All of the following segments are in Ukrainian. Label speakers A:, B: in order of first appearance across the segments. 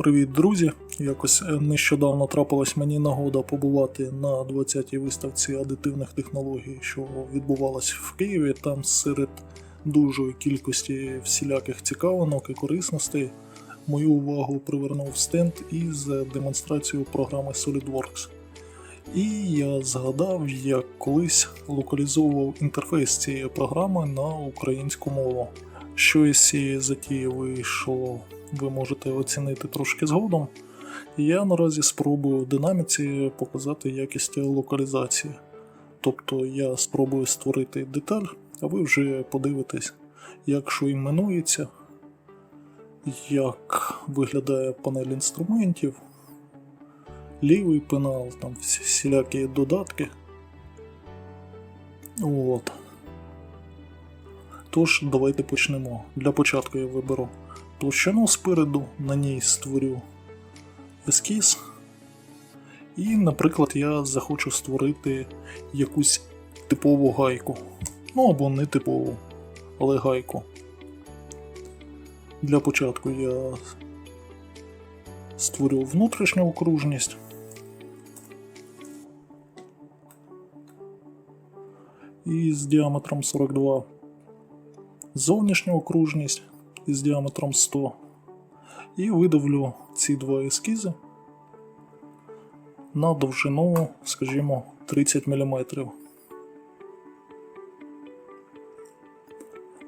A: Привіт, друзі! Якось е, нещодавно трапилась мені нагода побувати на 20-й виставці адитивних технологій, що відбувалась в Києві. Там серед dużої кількості всіляких цікавинок і корисностей мою увагу привернув стенд із демонстрацією програми SolidWorks. І я згадав, як колись локалізовував інтерфейс цієї програми на українську мову. Що із цієї затії вийшло, ви можете оцінити трошки згодом. Я наразі спробую в динаміці показати якість локалізації. Тобто я спробую створити деталь, а ви вже подивитесь, як що іменується, як виглядає панель інструментів, лівий пенал, там всілякі додатки. От. Тож, давайте почнемо. Для початку я виберу площину спереду, на ній створю ескіз. І, наприклад, я захочу створити якусь типову гайку. Ну або не типову, але гайку. Для початку я створю внутрішню окружність. І з діаметром 42 зовнішню окружність із діаметром 100 і видавлю ці два ескізи на довжину, скажімо, 30 мм.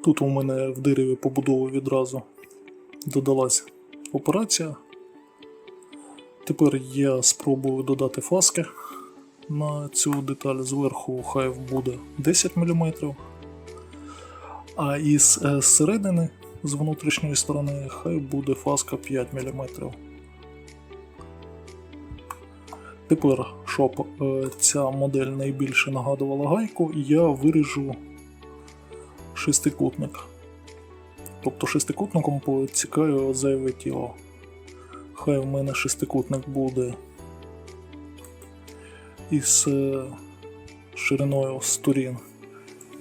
A: Тут у мене в дереві побудови відразу додалась операція. Тепер я спробую додати фаски на цю деталь зверху, хай буде 10 мм. А із е, середини, з внутрішньої сторони, хай буде фаска 5 мм. Тепер, щоб е, ця модель найбільше нагадувала гайку, я виріжу шестикутник. Тобто шестикутником поцікаю зайве тіло. Хай в мене шестикутник буде із е, шириною сторін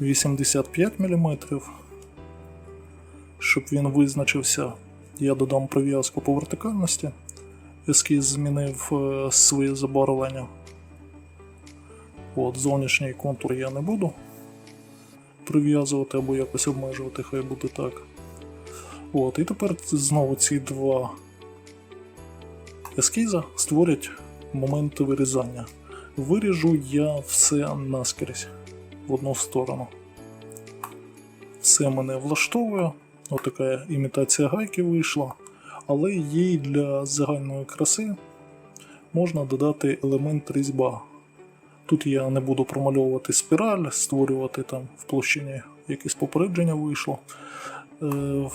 A: 85 мм. Щоб він визначився, я додам прив'язку по вертикальності. Ескіз змінив е, своє забарвлення. От, зовнішній контур я не буду прив'язувати або якось обмежувати, хай буде так. От, і тепер знову ці два ескіза створять моменти вирізання. Виріжу я все наскрізь в одну сторону. Все мене влаштовує. Отака імітація гайки вийшла. Але їй для загальної краси можна додати елемент різьба. Тут я не буду промальовувати спіраль, створювати там в площині якесь попередження вийшло. Е, е,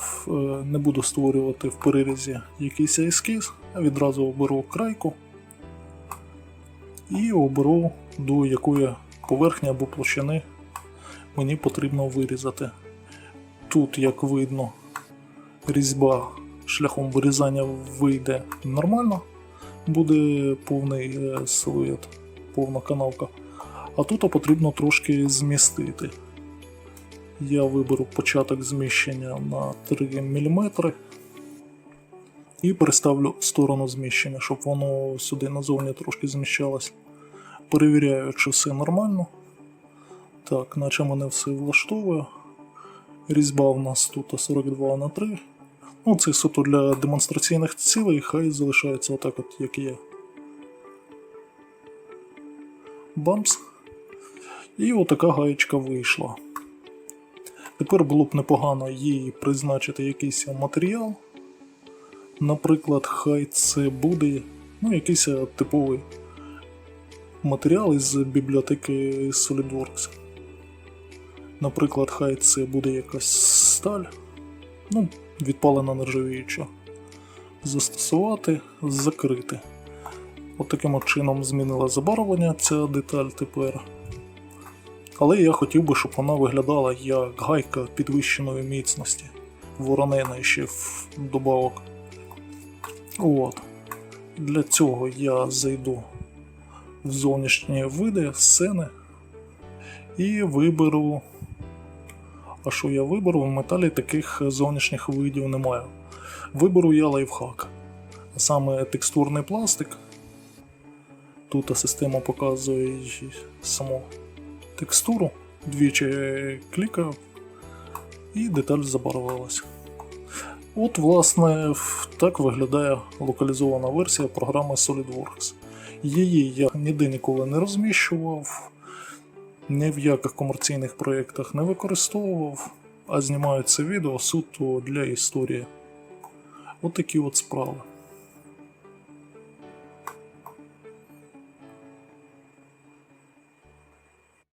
A: Не буду створювати в перерізі якийсь ескіз, а відразу оберу крайку і оберу до якої поверхні або площини мені потрібно вирізати. Тут, як видно, різьба шляхом вирізання вийде нормально, буде повний е, силует, повна канавка. А тут потрібно трошки змістити. Я виберу початок зміщення на 3 мм і переставлю сторону зміщення, щоб воно сюди назовні трошки зміщалось. Перевіряю, чи все нормально. Так, наче мене все влаштовує. Різьба в нас тут 42 на 3. Ну, це суто для демонстраційних цілей, хай залишається отак, от, як є. Бамс. І отака гаєчка вийшла. Тепер було б непогано їй призначити якийсь матеріал. Наприклад, хай це буде ну, якийсь е, типовий матеріал із бібліотеки SolidWorks. Наприклад, хай це буде якась сталь, ну, відпалена нержавіюча. Застосувати, закрити. От таким чином змінила забарвлення ця деталь тепер. Але я хотів би, щоб вона виглядала як гайка підвищеної міцності. Воронена ще в добавок. От. Для цього я зайду в зовнішні види, сцени і виберу. А що я виберу? В металі таких зовнішніх видів немає. Виберу я лайфхак. саме текстурний пластик. Тут система показує саму текстуру. Двічі клікав і деталь забарвилася. От, власне, так виглядає локалізована версія програми SolidWorks. Її я ніде ніколи не розміщував, ні в яких комерційних проєктах не використовував, а знімаю це відео суто для історії. От такі от справи.